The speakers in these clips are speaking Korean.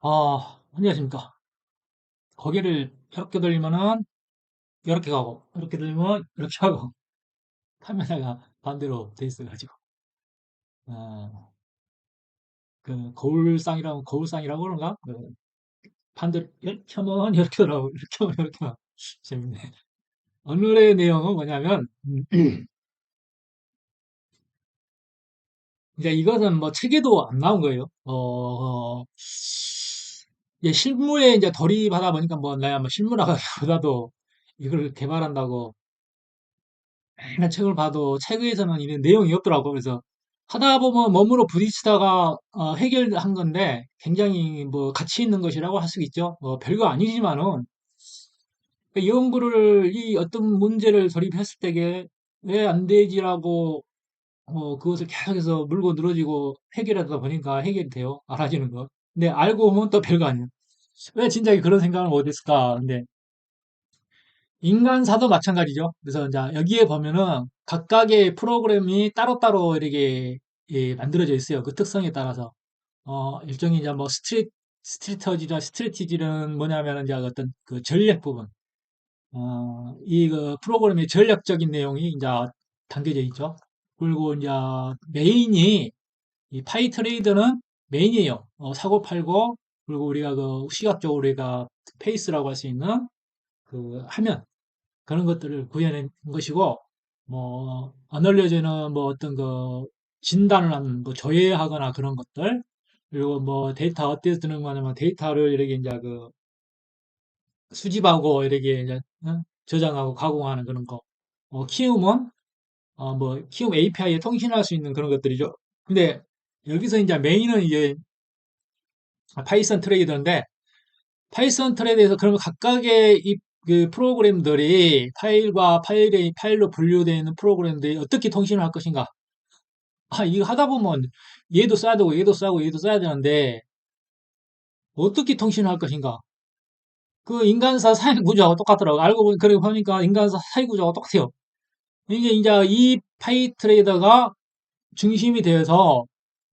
아, 안녕하십니까. 고개를 이렇게 돌리면은 이렇게 가고, 이렇게 돌리면 이렇게 하고, 카메라가 반대로 돼 있어가지고, 아, 그 거울상이라고, 거울상이라고 그런가? 그 반대로 이렇게 하면 이렇게 돌아오고, 이렇게 하면 이렇게 하고. 재밌네. 오늘의 내용은 뭐냐면, 이제 이것은 뭐 책에도 안 나온 거예요. 어, 이제 실무에 이제 돌입하다 보니까 뭐 내가 뭐 실무라기보다도 이걸 개발한다고 맨날 책을 봐도 책에서는 이런 내용이 없더라고. 그래서 하다 보면 몸으로 부딪히다가 어, 해결한 건데 굉장히 뭐 가치 있는 것이라고 할 수 있죠. 뭐 별거 아니지만은 그 연구를 이 어떤 문제를 조립했을 때에 왜 안 되지라고 어, 그것을 계속해서 물고 늘어지고 해결하다 보니까 해결이 돼요. 알아지는 거. 근데 알고 보면 또 별거 아니에요. 왜 진작에 그런 생각을 못했을까? 근데 인간사도 마찬가지죠. 그래서 이제 여기에 보면은 각각의 프로그램이 따로따로 이렇게 예, 만들어져 있어요. 그 특성에 따라서. 어, 일종의 이제 뭐 스트리, 스트리터지나 스트레티지는 뭐냐면 이제 어떤 그 전략 부분. 어, 이 그 프로그램의 전략적인 내용이 이제 담겨져 있죠. 그리고 이제 메인이 이 파이 트레이더는 메인이에요. 어, 사고 팔고 그리고 우리가 그 시각적으로 우리가 페이스라고 할 수 있는 그 화면 그런 것들을 구현한 것이고, 뭐, 어널리어즈는 뭐 어떤 그 진단을 하는, 뭐 조회하거나 그런 것들, 그리고 뭐 데이터 어디에서 드는 거냐면 데이터를 이렇게 이제 그 수집하고 이렇게 이제 어? 저장하고 가공하는 그런 거. 어, 키움은 어, 뭐 키움 API에 통신할 수 있는 그런 것들이죠. 근데 여기서 이제 메인은 이제 파이썬 트레이더인데 파이썬 트레이드에서 그러면 각각의 이 그 프로그램들이 파일과 파일의 파일로 분류되어 있는 프로그램들이 어떻게 통신을 할 것인가? 아, 이거 하다 보면 얘도 써야 되고 얘도 써야 얘도 써야 되는데 어떻게 통신을 할 것인가? 그 인간사 사회 구조하고 똑같더라고. 알고 보니 그러고 보니까 인간사 사회 구조하고 똑같아요. 이게 이제 이 파이 트레이더가 중심이 되어서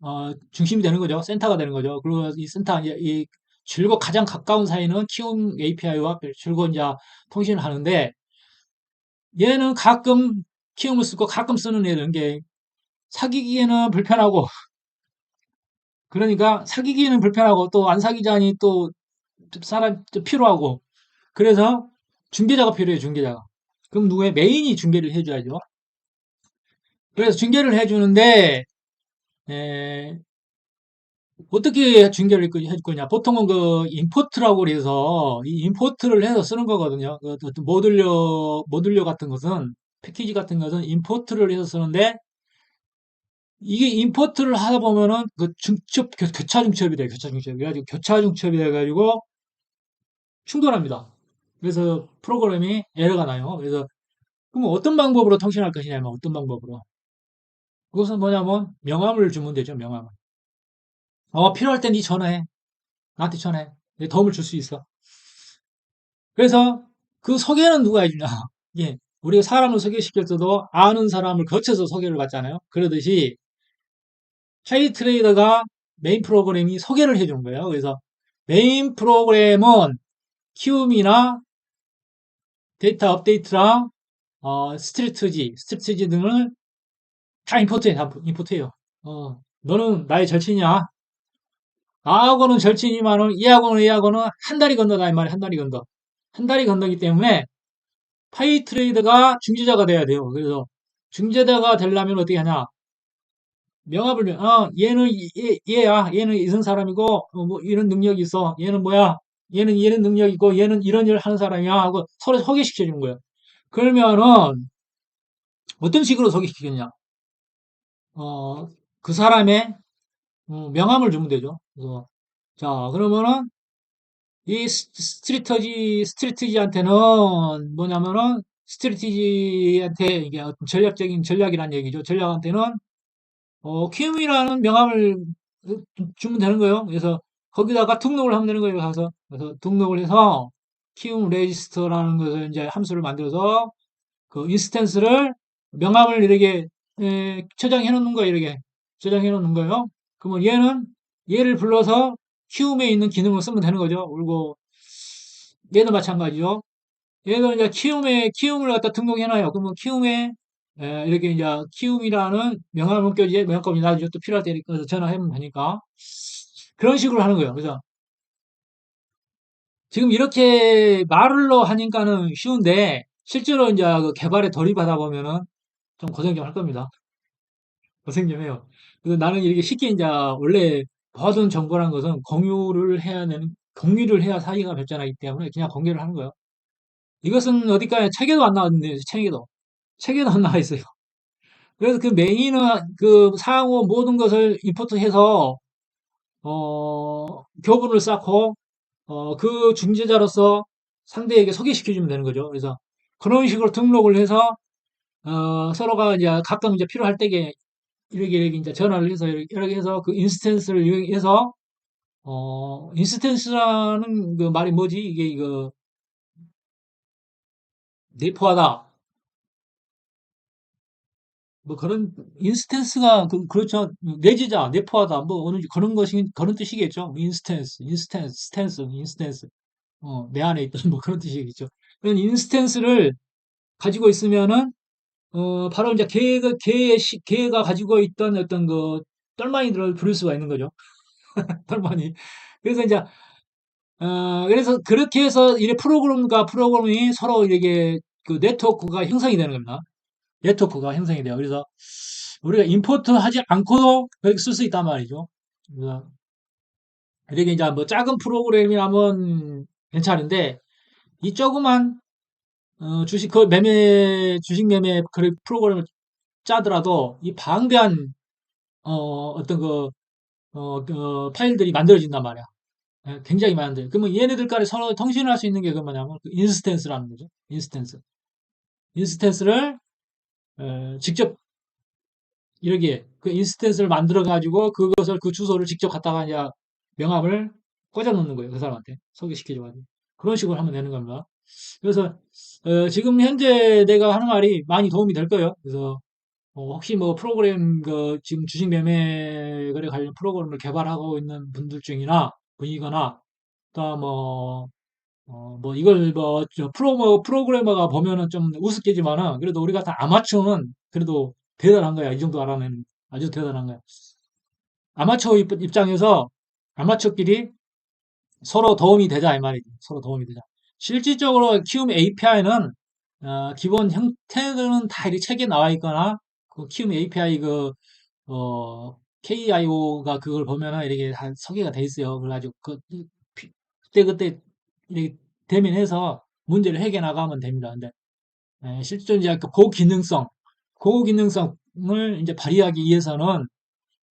어, 중심이 되는 거죠. 센터가 되는 거죠. 그리고 이 센터 이제 이 줄과 가장 가까운 사이는 키움 API와 줄곧 이제 통신을 하는데 얘는 가끔 키움을 쓰고 가끔 쓰는 애들인 게 사귀기에는 불편하고 그러니까 사귀기에는 불편하고 또 안 사귀자니 또 사람 필요하고 그래서 중개자가 필요해요 중개자가 그럼 누구의 메인이 중개를 해줘야죠 그래서 중개를 해주는데 에, 어떻게 중개를 해줄 거냐 보통은 그 임포트라고 그래서 이 임포트를 해서 쓰는 거거든요 그 모듈러 모듈러 같은 것은 패키지 같은 것은 임포트를 해서 쓰는데 이게 임포트를 하다 보면은 그 중첩, 교, 차 중첩이 돼요. 교차 중첩이. 그래가지고 교차 중첩이 돼가지고 충돌합니다. 그래서 프로그램이 에러가 나요. 그래서 그럼 어떤 방법으로 통신할 것이냐면 어떤 방법으로. 그것은 뭐냐면 명함을 주면 되죠. 명함을. 어, 필요할 땐네 전화해. 나한테 전화해. 내 도움을 줄 수 있어. 그래서 그 소개는 누가 해주냐. 예. 우리가 사람을 소개시킬 때도 아는 사람을 거쳐서 소개를 받잖아요. 그러듯이 하이 트레이더가 메인 프로그램이 소개를 해준 거예요. 그래서 메인 프로그램은 키움이나 데이터 업데이트랑 어, 스트리트지, 스트리트지 등을 다 임포트해, 다 임포트해요. 어, 너는 나의 절친이야. 나하고는 절친이지만은 얘하고는 얘하고는 한 달이 건너다 이 말이야. 한 달이 건너. 한 달이 건너기 때문에 파이 트레이더가 중재자가 돼야 돼요. 그래서 중재자가 되려면 어떻게 하냐? 명함을 어 얘는 얘, 얘야 얘는 이런 사람이고 어, 뭐 이런 능력이 있어 얘는 뭐야 얘는 이런 능력이 있고 얘는 이런 일을 하는 사람이야 하고 서로 소개시켜 주는 거예요 그러면은 어떤 식으로 소개시키겠냐 어 그 사람의 어, 명함을 주면 되죠 그래서 자 그러면은 이 스트리터지 스트리티지한테는 뭐냐면은 스트리티지한테 이게 어떤 전략적인 전략이란 얘기죠 전략한테는 어, 키움이라는 명함을 주면 되는 거예요. 그래서 거기다가 등록을 하면 되는 거예요. 가서 그래서 등록을 해서 키움 레지스터라는 것을 이제 함수를 만들어서 그 인스턴스를 명함을 이렇게 에, 저장해 놓는 거예요. 이렇게 저장해 놓는 거예요. 그러면 얘는 얘를 불러서 키움에 있는 기능을 쓰면 되는 거죠. 그리고 얘도 마찬가지죠. 얘도 이제 키움에 키움을 갖다 등록해 놔요. 그러면 키움에 에, 이렇게 이제 키움이라는 명함을 껴지 명함값이 나중에 또 필요할 때니까 전화하면 되니까 그런 식으로 하는 거예요. 그래서 지금 이렇게 말로 하니까는 쉬운데 실제로 이제 그 개발에 돌입하다 보면은 좀 고생 좀 할 겁니다. 고생 좀 해요. 그래서 나는 이렇게 쉽게 이제 원래 모든 정보란 것은 공유를 해야 되는 공유를 해야 사이가 발전하기 때문에 그냥 공유를 하는 거예요. 이것은 어디까지 책에도 안 나왔는데 책에도 책에도 안 나와 있어요. 그래서 그 메인은 그 상호 모든 것을 임포트해서 어 교본을 쌓고 어 그 중재자로서 상대에게 소개시켜 주면 되는 거죠. 그래서 그런 식으로 등록을 해서 어 서로가 이제 가끔 이제 필요할 때에 이렇게 이렇게 이제 전화를 해서 이렇게, 해서 그 인스턴스를 이용해서 어 인스턴스라는 그 말이 뭐지? 이게 이거 내포하다. 뭐 그런 인스턴스가 그, 그렇죠. 내지자 내포하다 뭐 어느 그런 것이 그런 뜻이겠죠. 인스턴스 인스턴스 스탠스 인스턴스 어, 내 안에 있던 뭐 그런 뜻이겠죠. 그런 인스턴스를 가지고 있으면은 어 바로 이제 걔의 시, 걔가 가지고 있던 어떤 그 똘마니들을 부를 수가 있는 거죠 똘마니 그래서 이제 어 그래서 그렇게 해서 이 프로그램과 프로그램이 서로 이렇게 그 네트워크가 형성이 되는 겁니다. 네트워크가 형성이 돼요. 그래서 우리가 임포트 하지 않고도 쓸 수 있단 말이죠. 그래서 이렇게 이제 뭐 작은 프로그램이라면 괜찮은데 이 조그만 어, 주식 그 매매 주식 매매 그 프로그램을 짜더라도 이 방대한 어, 어떤 그, 어, 그 파일들이 만들어진단 말이야. 예, 굉장히 많은데 그러면 얘네들 간에 서로 통신을 할 수 있는 게 그 뭐냐면 그 인스턴스라는 거죠. 인스턴스. 인스턴스를 어, 직접 이렇게 그 인스턴스를 만들어 가지고 그것을 그 주소를 직접 갖다가 이제 명함을 꽂아 놓는 거예요. 그 사람한테 소개시켜 줘 가지고. 그런 식으로 하면 되는 겁니다. 그래서 어, 지금 현재 내가 하는 말이 많이 도움이 될 거예요. 그래서 어, 혹시 뭐 프로그램 그 지금 주식 매매 거래 관련 프로그램을 개발하고 있는 분들 중이나 분이거나 또뭐 어, 뭐 이걸 뭐저 프로 뭐 프로그래머가 보면은 좀 우습겠지만은 그래도 우리 같은 아마추어는 그래도 대단한 거야. 이 정도 알아내는 아주 대단한 거야. 아마추어 입- 입장에서 아마추어끼리 서로 도움이 되자 이 말이지. 서로 도움이 되자. 실질적으로 키움 API는 기본 형태는 다 이렇게 책에 나와 있거나 그 키움 API 그 어, KIO가 그걸 보면은 이렇게 다 소개가 돼 있어요. 그래가지고 그 그때 그때 이렇게 대면해서 문제를 해결해 나가면 됩니다. 근데 에, 실제로 이제 그 고기능성, 고기능성을 이제 발휘하기 위해서는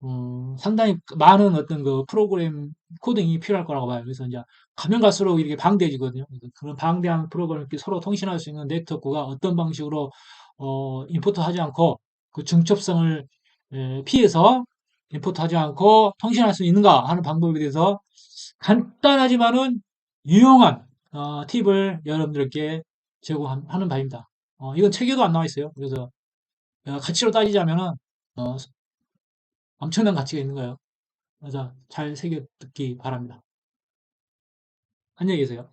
음, 상당히 많은 어떤 그 프로그램 코딩이 필요할 거라고 봐요. 그래서 이제 가면 갈수록 이렇게 방대해지거든요. 그런 방대한 프로그램을 서로 통신할 수 있는 네트워크가 어떤 방식으로 어, 임포트 하지 않고 그 중첩성을 에, 피해서 임포트 하지 않고 통신할 수 있는가 하는 방법에 대해서 간단하지만은 유용한 어, 팁을 여러분들께 제공하는 바입니다. 어, 이건 책에도 안 나와 있어요. 그래서 어, 가치로 따지자면은 어, 엄청난 가치가 있는 거예요. 그래서 잘 새겨 듣기 바랍니다. 안녕히 계세요.